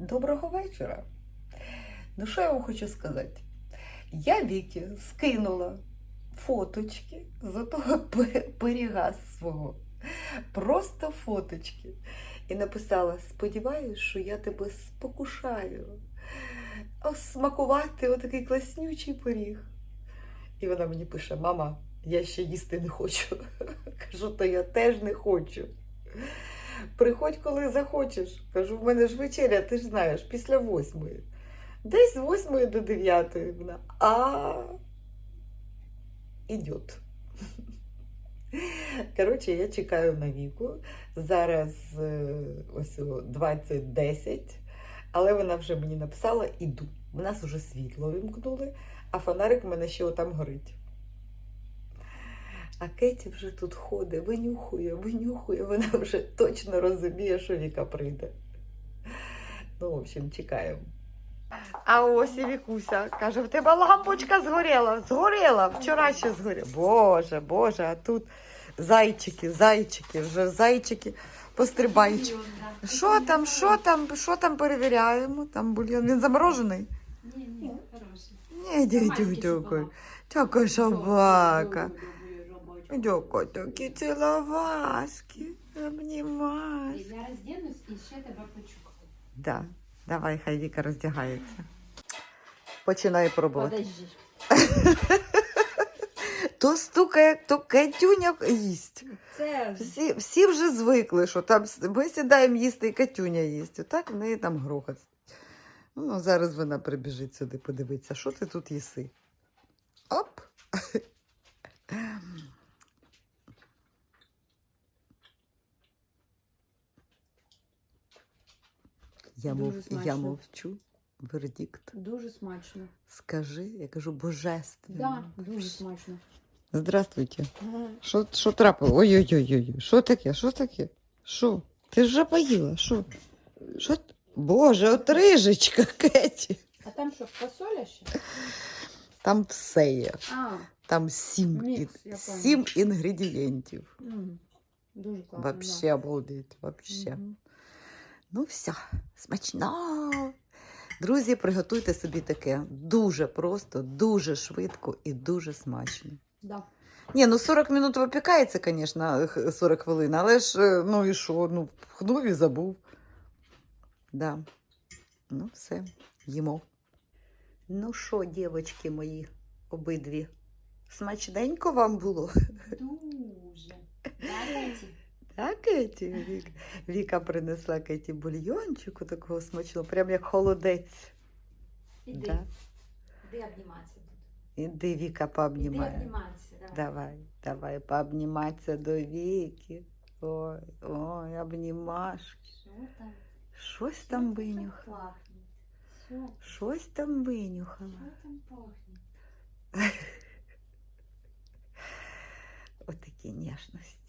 Доброго вечора. Ну, що я вам хочу сказати? Я Вікі скинула фоточки з того пиріга свого. Просто фоточки. І написала: сподіваюсь, що я тебе спокушаю. Смакувати отакий класнючий пиріг. І вона мені пише: Мама, я ще їсти не хочу. Кажу, то я теж не хочу. Приходь, коли захочеш. Кажу, в мене ж вечеря, ти ж знаєш, після восьмої. Десь з восьмої до дев'ятої вона. А ідет. Коротше, я чекаю на віку. Зараз е, ось 20.10, але вона вже мені написала іду. У нас вже світло вимкнули, а фонарик в мене ще отам горить. А Кеті вже тут ходить, винюхує, винюхує, вона вже точно розуміє, що Віка прийде. Ну, в общем, чекаємо. А ось і Вікуся каже: в тебе лампочка згоріла, згоріла, вчора ще згоріла. Боже, Боже, а тут зайчики, зайчики, вже зайчики, пострибайчики. Що там, що там, що там перевіряємо? Там бульйон. Він заморожений? Ні, ні, хороший. Ні, дядю, дякую. Така собака. Дякую, такі ціловаски, обнімаєш. Я роздінусь і ще тебе почухаю. Да, давай, хай Віка роздягається. Починає пробувати. Подожди. То стукає, то Катюня їсть. Це Всі, всі вже звикли, що там ми сідаємо їсти і Катюня їсть. Отак в неї там грохот. Ну, зараз вона прибіжить сюди, подивиться, що ти тут їси. Оп! Я, Дуже мов, я мовчу. Вердикт. дуже смачно. Скажи, я кажу, божественно. Да, дуже смачно. Здравствуйте. Що, трапило? Ой-ой-ой, що таке? Що таке? Що? Ти ж вже поїла? Що? Що? Боже, от рижечка, Кеті. А там що, фасоля ще? Там все є. А, Там сім, Мікс, ін- сім інгредієнтів. м, дуже класно. Вообще обалдеть, вообще. Мгм. Ну все, смачно. Друзі, приготуйте собі таке. Дуже просто, дуже швидко і дуже смачно. Да. Ні, ну 40 минут випікається, звісно, 40 хвилин, але ж е, ну і що? Ну, пхнув і забув. Да. Ну, все, їмо. Ну що, дівчатки мої, обидві, смачненько вам було? Дуже. Да, Кеті? Так, Кеті? Вік... Віка принесла Кеті бульйончику такого смачного, прям як холодець. Іди, Да. іди обніматися тут. Іди, Віка, Іди пообнімає. обніматися, давай. Давай, давай, пообніматися до віки. Ой, ой, обнімашки. Що там? Щось Що там там винюхала. пахне? Що? Щось там винюхала. Що там пахне? Отакі ніжності.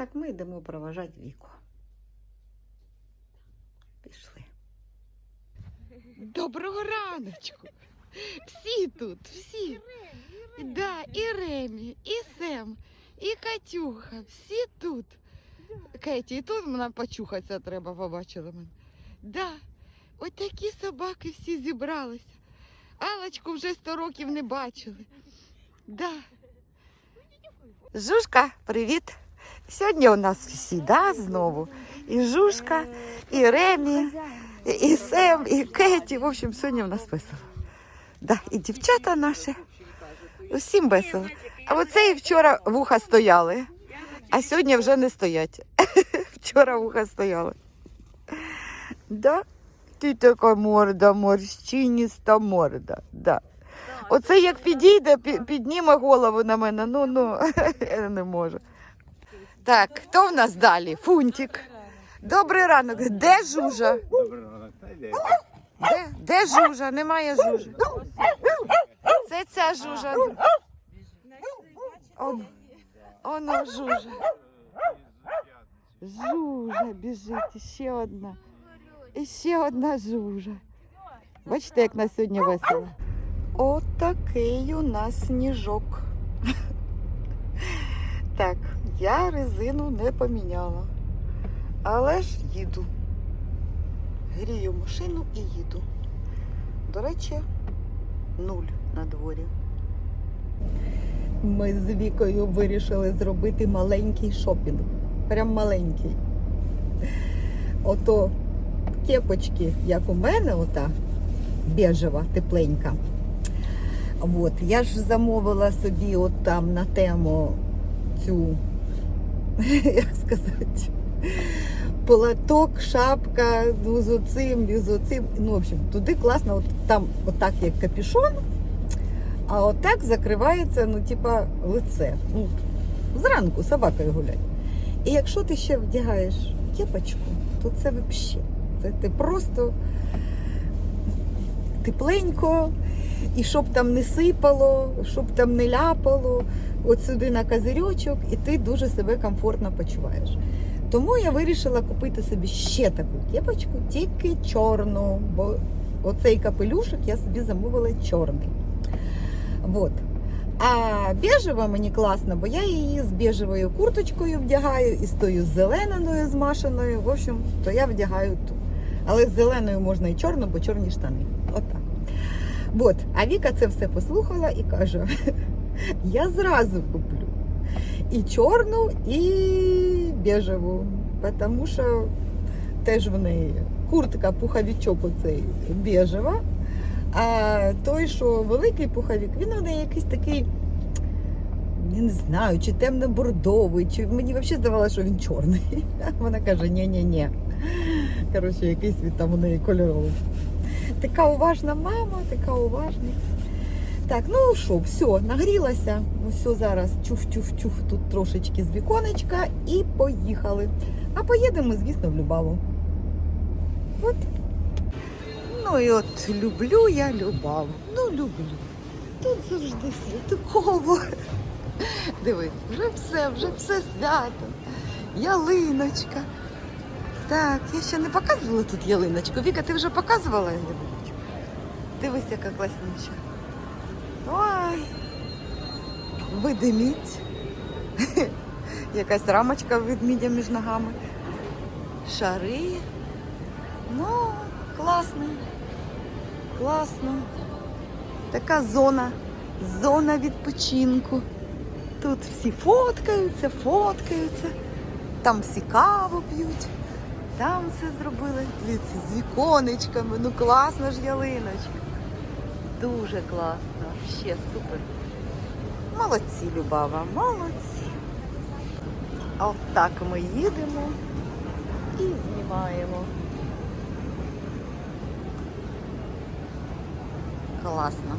Так, ми йдемо проважати віку. Пішли. Доброго раночку. Всі тут, всі. Да, і Ремі, і Сем, і Катюха, всі тут. Кеті, і тут вона почухатися треба, побачила мене. Да, ось такі собаки всі зібралися. Алочку вже сто років не бачили. Да. Жушка, привіт. Сьогодні у нас всі, да, знову. І Жушка, і Ремі, і, Сем, і Кеті. В общем, сьогодні у нас весело. Да, і дівчата наші. Усім весело. А оце і вчора вуха стояли, а сьогодні вже не стоять. Вчора вуха стояли. Да? Ти така морда, морщиніста морда. Да. Оце як підійде, підніме голову на мене. Ну, ну, не можу. Так, хто в нас далі? Фунтик. Добрий ранок. Де жужа? Добрий ранок. Де, де жужа? Немає жужи. Це ця жужа. Он, оно жужа. Жужа біжить, іще одна. Іще одна жужа. Бачите, як на сьогодні весело. Отакий у нас сніжок. Так, я резину не поміняла. Але ж їду. грію машину і їду. До речі, нуль на дворі. Ми з Вікою вирішили зробити маленький шопінг. Прям маленький. Ото кепочки, як у мене, ота бежева, тепленька. От, я ж замовила собі от там на тему цю, як сказати, полоток, шапка, ну, з оцим, і з оцим. Ну, в общем, туди класно, от там отак як капюшон, а отак закривається, ну, типа, лице. Ну, зранку собакою гулять. І якщо ти ще вдягаєш кепочку, то це взагалі. Це ти просто тепленько, і щоб там не сипало, щоб там не ляпало, от сюди на козирьочок, і ти дуже себе комфортно почуваєш. Тому я вирішила купити собі ще таку кепочку, тільки чорну, бо оцей капелюшок я собі замовила чорний. Вот. А бежева мені класно, бо я її з бежевою курточкою вдягаю і з тою зеленою змашеною. В общем, то я вдягаю ту. Але з зеленою можна і чорну, бо чорні штани. Отак. Вот. А Віка це все послухала і каже: я зразу куплю і чорну, і бежеву. Тому що теж в неї куртка, пуховичок оцей бежева. А той, що великий пуховик, він у неї якийсь такий, не знаю, чи темно-бордовий, чи мені взагалі здавалося, що він чорний. Вона каже, ні-ні-ні. Коротше, якийсь він там у неї кольоровий. Така уважна мама, така уважна. Так, ну що, все, нагрілася. Все зараз чух-чух-чух тут трошечки з віконечка і поїхали. А поїдемо, звісно, в Любаву. От. Ну і от люблю я Любаву. Ну, люблю. Тут завжди святково. Дивись, вже все, вже все свято. Ялиночка. Так, я ще не показувала тут ялиночку. Віка, ти вже показувала ялиночку? Дивись, яка класнюча. Ой, ведмідь. Якась рамочка ведмідя між ногами. Шари. Ну, класно. Класно. Така зона. Зона відпочинку. Тут всі фоткаються, фоткаються. Там всі каву п'ють. Там все зробили. Дивіться, з віконечками. Ну класна ж ялиночка. Дуже класно. Ще супер. Молодці, Любава, молодці. От так ми їдемо і знімаємо. Класно.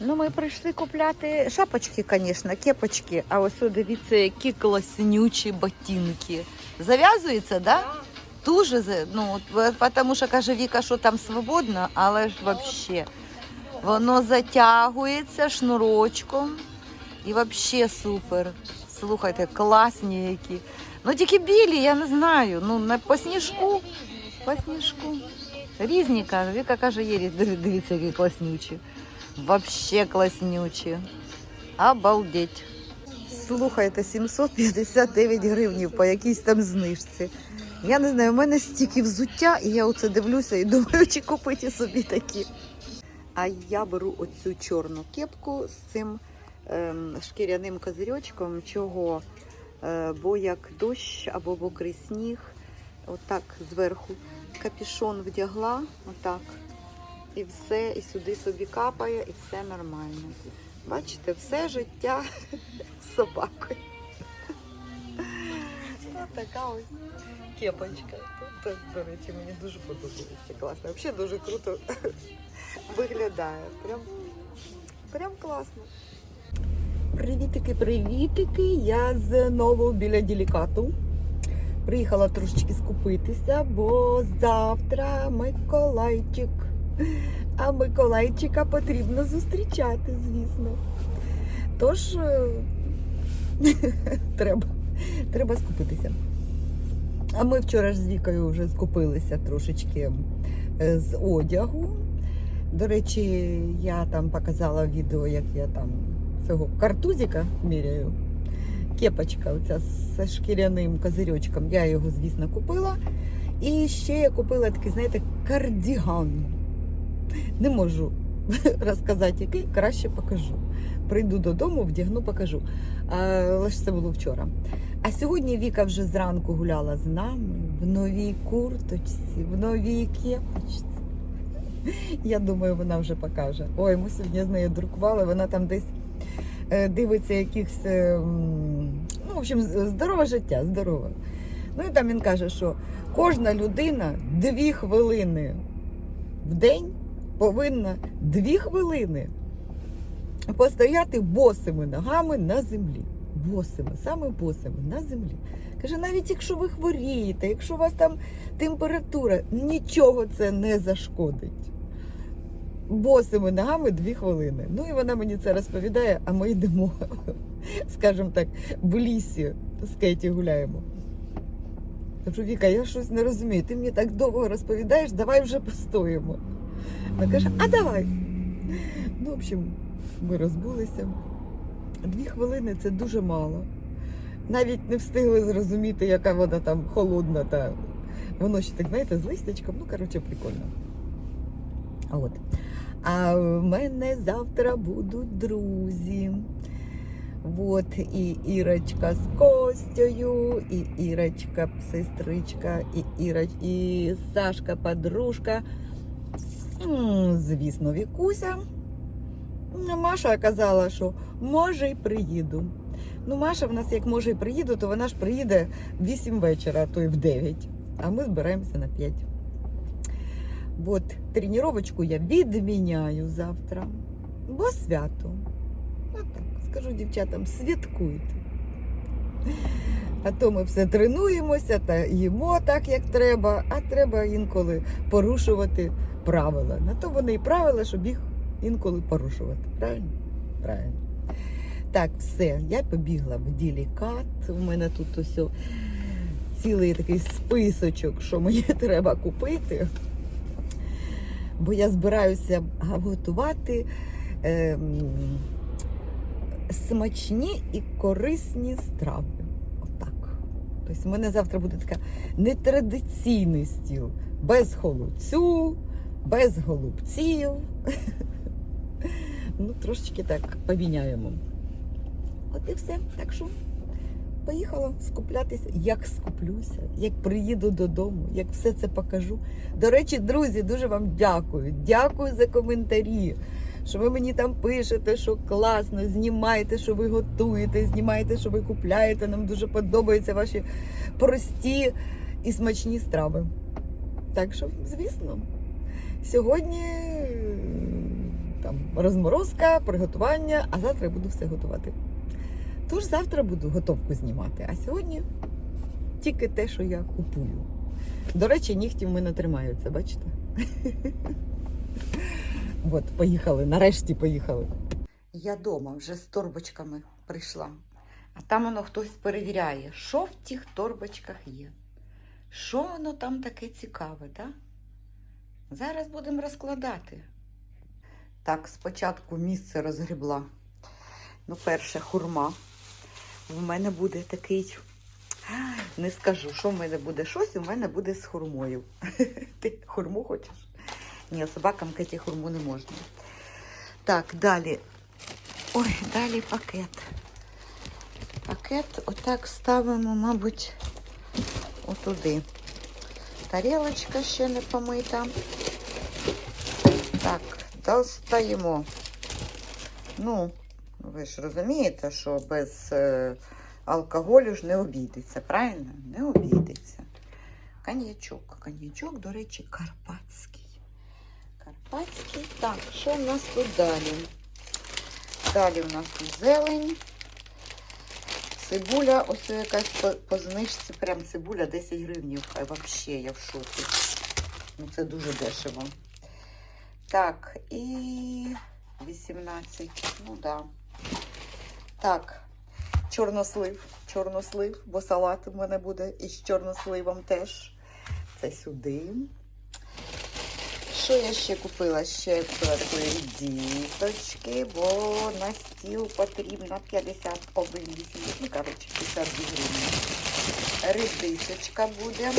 Ну, ми прийшли купляти шапочки, звісно, кепочки. А ось дивіться, які класнючі ботинки. Зав'язується, да? Дуже, ну, тому що каже Віка, що там свободно, але ж взагалі. Воно затягується шнурочком і взагалі супер. Слухайте, класні які. Ну тільки білі, я не знаю. Ну, на, по сніжку. По сніжку. Різні каже. Віка каже, є різні. Дивіться, які класнючі. Вообще класнючі. Обалдеть. Слухайте, 759 гривнів по якійсь там знижці. Я не знаю, у мене стільки взуття, і я оце дивлюся і думаю, чи купити собі такі. А я беру оцю чорну кепку з цим ем, шкіряним козирьочком. Чого? Е, бо як дощ або мокрий сніг, отак зверху капюшон вдягла, отак. І все, і сюди собі капає, і все нормально. Бачите, все життя з собакою. Така ось кепочка. Тут, до речі, мені дуже подобається. Класно. Взагалі дуже круто виглядає. Прям, прям класно. Привітики, привітики! Я знову біля делікату. Приїхала трошечки скупитися, бо завтра Миколайчик. А Миколайчика потрібно зустрічати, звісно. Тож е, треба, треба скупитися. А ми вчора ж з Вікою вже скупилися трошечки е, з одягу. До речі, я там показала відео, як я там цього картузика міряю. Кепочка оця з шкіряним козирьочком. Я його, звісно, купила. І ще я купила такий, знаєте, кардіган. Не можу розказати, який, краще покажу. Прийду додому, вдягну, покажу. Але ж це було вчора. А сьогодні Віка вже зранку гуляла з нами в новій курточці, в новій кепочці. Я думаю, вона вже покаже. Ой, ми сьогодні з нею друкували, вона там десь е, дивиться якихось, е, ну, в общем, здорове життя, здорове. Ну і там він каже, що кожна людина дві хвилини в день повинна дві хвилини постояти босими ногами на землі. Босими, саме босими на землі. Каже, навіть якщо ви хворієте, якщо у вас там температура, нічого це не зашкодить. Босими ногами дві хвилини. Ну і вона мені це розповідає, а ми йдемо, скажімо так, в лісі з Кеті гуляємо. Кажу, Віка, я щось не розумію. Ти мені так довго розповідаєш, давай вже постоїмо. Вона каже, а давай. Ну, в общем, ми розбулися. Дві хвилини це дуже мало. Навіть не встигли зрозуміти, яка вода там холодна, та воно ще так, знаєте, з листячком. Ну, коротше, прикольно. От. А в мене завтра будуть друзі. От і Ірочка з Костю, і Ірочка сестричка, і Іра, і Сашка подружка. Звісно, Вікуся. Ну, Маша казала, що може й приїду. Ну, Маша в нас як може й приїду, то вона ж приїде в 8 вечора, а то й в 9. А ми збираємося на 5. От тренувачку я відміняю завтра, бо свято. От так, скажу дівчатам, святкуйте. А то ми все тренуємося та їмо так, як треба, а треба інколи порушувати правила. На то вони і правила, щоб їх інколи порушувати. Правильно? Правильно. Так, все, я побігла в ділікат. У мене тут ось цілий такий списочок, що мені треба купити. Бо я збираюся готувати ем, смачні і корисні страви. Отак. Тобто, у мене завтра буде така нетрадиційний стіл. Без холодцю, без голубців. Ну, трошечки так поміняємо. От і все. Так що поїхала скуплятися, як скуплюся, як приїду додому, як все це покажу. До речі, друзі, дуже вам дякую. Дякую за коментарі. Що ви мені там пишете, що класно, знімаєте, що ви готуєте, знімаєте, що ви купляєте. Нам дуже подобаються ваші прості і смачні страви. Так що, звісно, сьогодні там розморозка, приготування, а завтра я буду все готувати. Тож завтра буду готовку знімати, а сьогодні тільки те, що я купую. До речі, нігті в мене тримаються, бачите? От, поїхали, нарешті поїхали. Я вдома вже з торбочками прийшла. А там воно хтось перевіряє, що в тих торбочках є. Що воно там таке цікаве, так? Зараз будемо розкладати. Так, спочатку місце розгрібла. Ну, перше, хурма. В мене буде такий. Не скажу, що в мене буде щось, у мене буде з хурмою. Ти хурму хочеш? Ні, собакам Кеті хурму не можна. Так, далі. Ой, далі пакет. Пакет отак ставимо, мабуть, отуди. Тарілочка ще не помита. Достаємо. Ну, ви ж розумієте, що без е, алкоголю ж не обійдеться, правильно? Не обійдеться. Коньячок. Коньячок, до речі, карпатський. Карпатський. Так, що в нас тут далі? Далі в нас тут зелень. Цибуля, ось якась по, по знижці, прям цибуля 10 гривень. Хай вообще я в шоці. Ну це дуже дешево. Так, і 18. Ну да. Так, чорнослив. Чорнослив, бо салат у мене буде із чорносливом теж. Це сюди. Що я ще купила? Ще такої діточки, бо на стіл потрібно 51 ну, коротше, 52 гривні. Редисочка буде.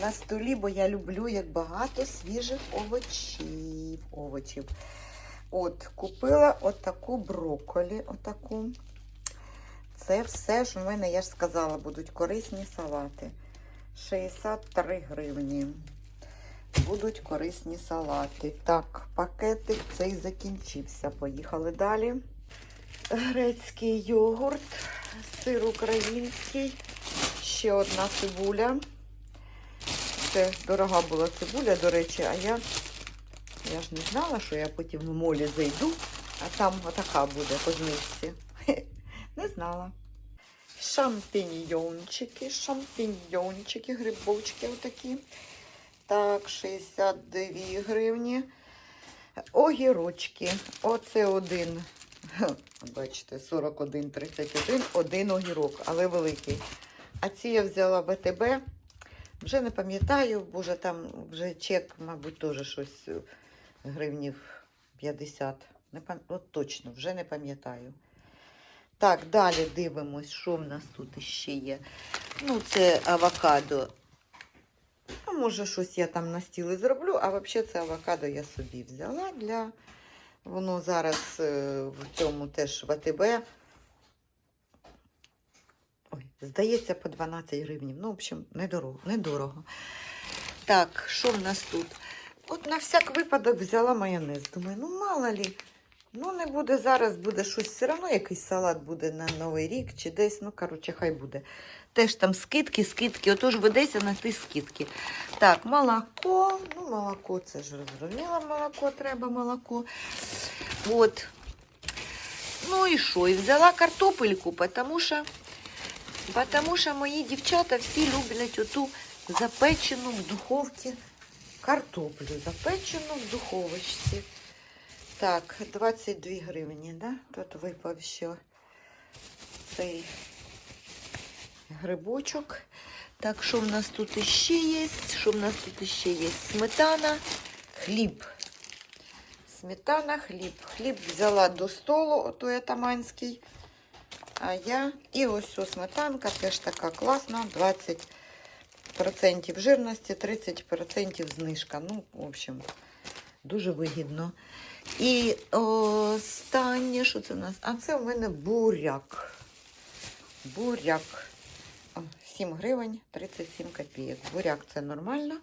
на столі, бо я люблю як багато свіжих овочів. овочів. От, купила отаку брокколі, отаку. Це все ж у мене, я ж сказала, будуть корисні салати. 63 гривні. Будуть корисні салати. Так, пакетик цей закінчився. Поїхали далі. Грецький йогурт, сир український, ще одна цибуля. Це дорога була цибуля, до речі, а я, я ж не знала, що я потім в молі зайду, а там отака буде по знижці. Не знала. Шампіньйончики, шампіньйончики, грибочки отакі. Так, 62 гривні. Огірочки. Оце один. Бачите, 41, 31, один огірок, але великий. А ці я взяла в АТБ. Вже не пам'ятаю, боже, там вже чек, мабуть, теж щось е, гривнів 50. Не пам... От точно, вже не пам'ятаю. Так, далі дивимось, що в нас тут ще є. Ну, це авокадо. Може, щось я там на стіли зроблю, а взагалі це авокадо я собі взяла для. Воно зараз е, в цьому теж в АТБ. Ой, здається, по 12 гривень. Ну, в общем, недорого. недорого. Так, що в нас тут? От на всяк випадок взяла майонез. Думаю, ну мало лі. Ну, не буде зараз, буде щось все одно, якийсь салат буде на Новий рік чи десь. Ну, коротше, хай буде. Теж там скидки, скидки. Отож в Одесі на ті скидки. Так, молоко. Ну, молоко, це ж розуміло, молоко, треба молоко. От. Ну і що? І взяла картопельку, тому що, потому що мої дівчата всі люблять оту запечену в духовці картоплю, запечену в духовочці. Так, 22 гривні, да? Тут випав ще цей грибочок. Так, що в нас тут ще є? Що в нас тут ще є? Сметана, хліб. Сметана, хліб. Хліб взяла до столу, ото я таманський. А я і ось ось сметанка, теж така класна. 20% жирності, 30% знижка. Ну, в общем, дуже вигідно. І останнє, що це у нас? А це у мене буряк. Буряк. О, 7 гривень 37 копійок. Буряк це нормально.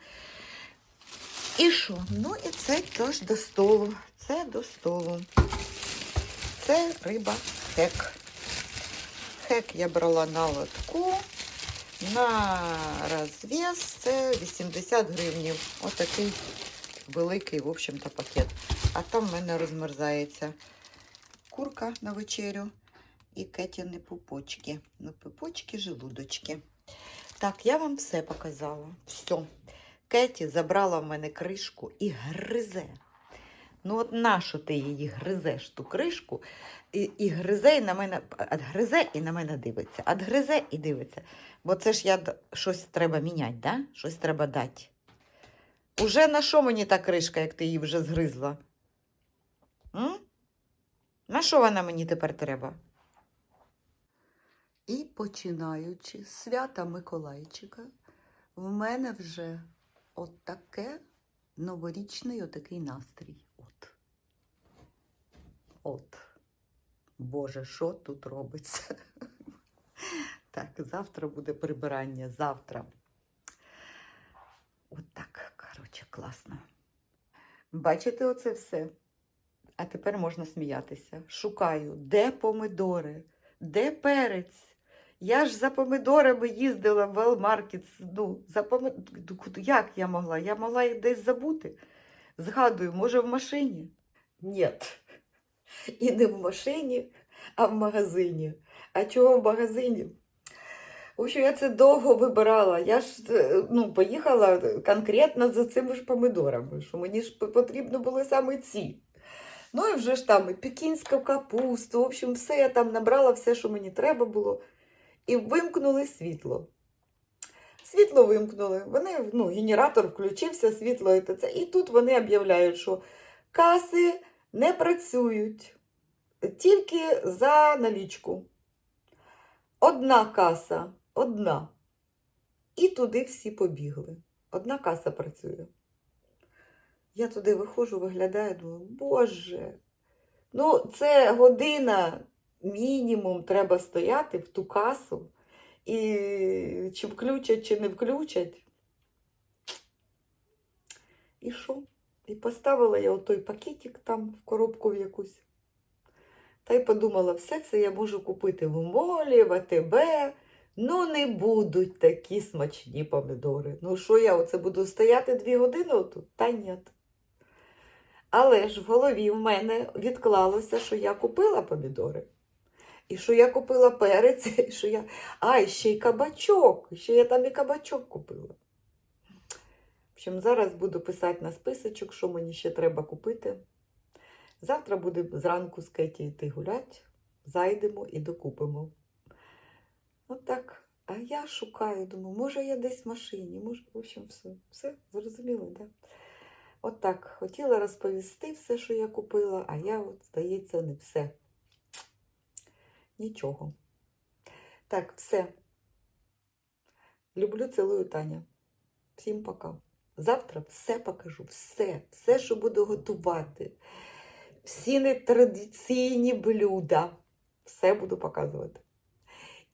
І що? Ну і це теж до столу. Це до столу. Це риба хек. Хек я брала на лотку. На розв'яз це 80 гривень. Отакий великий, в общем-то, пакет. А там в мене розмерзається курка на вечерю і кетяні пупочки. Ну, пупочки, желудочки. Так, я вам все показала. Все. Кеті забрала в мене кришку і гризе. Ну, от нащо ти її гризеш, ту кришку, і, і гризе, і на мене, гризе і на мене дивиться. От гризе і дивиться. Бо це ж я щось треба міняти, да? щось треба дати. Уже на що мені та кришка, як ти її вже згризла? М? На що вона мені тепер треба? І починаючи з свята Миколайчика, в мене вже от новорічний отакий настрій. От. От. Боже, що тут робиться? Так, завтра буде прибирання. Завтра. От так, коротше, класно. Бачите оце все? А тепер можна сміятися. Шукаю, де помидори, де перець. Я ж за помидорами їздила в Велмаркет. Ну, за помид... Як я могла? Я могла їх десь забути. Згадую, може, в машині? Ні. І не в машині, а в магазині. А чого в магазині? В общем, я це довго вибирала. Я ж е, ну, поїхала конкретно за цими ж помидорами, що мені ж потрібно було саме ці. Ну і вже ж там і пекінську капусту, в общем, все я там набрала, все, що мені треба було. І вимкнули світло. Світло вимкнули. Вони, ну, генератор включився, світло і це. І тут вони об'являють, що каси не працюють тільки за налічку. Одна каса, одна. І туди всі побігли. одна каса працює. Я туди виходжу, виглядаю, думаю, боже, ну це година мінімум треба стояти в ту касу. І чи включать, чи не включать. І що? І поставила я отой пакетик там в коробку в якусь. Та й подумала, все це я можу купити в молі, в АТБ. Ну, не будуть такі смачні помідори. Ну, що я оце буду стояти дві години отут? Та ні. Але ж в голові в мене відклалося, що я купила помідори. І що я купила перець, і що я. А, і ще й кабачок. Ще я там і кабачок купила. В общем, зараз буду писати на списочок, що мені ще треба купити. Завтра буде зранку з Кеті йти гуляти, зайдемо і докупимо. От так. А я шукаю, думаю, може я десь в машині, може, в общем, все. Все зрозуміло? Да? От. Хотіла розповісти все, що я купила, а я, от, здається, не все. Нічого. Так, все. Люблю, цілую Таня. Всім пока. Завтра все покажу, все, все, що буду готувати. Всі нетрадиційні блюда. Все буду показувати.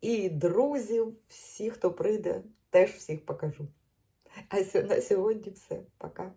І друзів, всіх, хто прийде, теж всіх покажу. А на сьогодні все. Пока.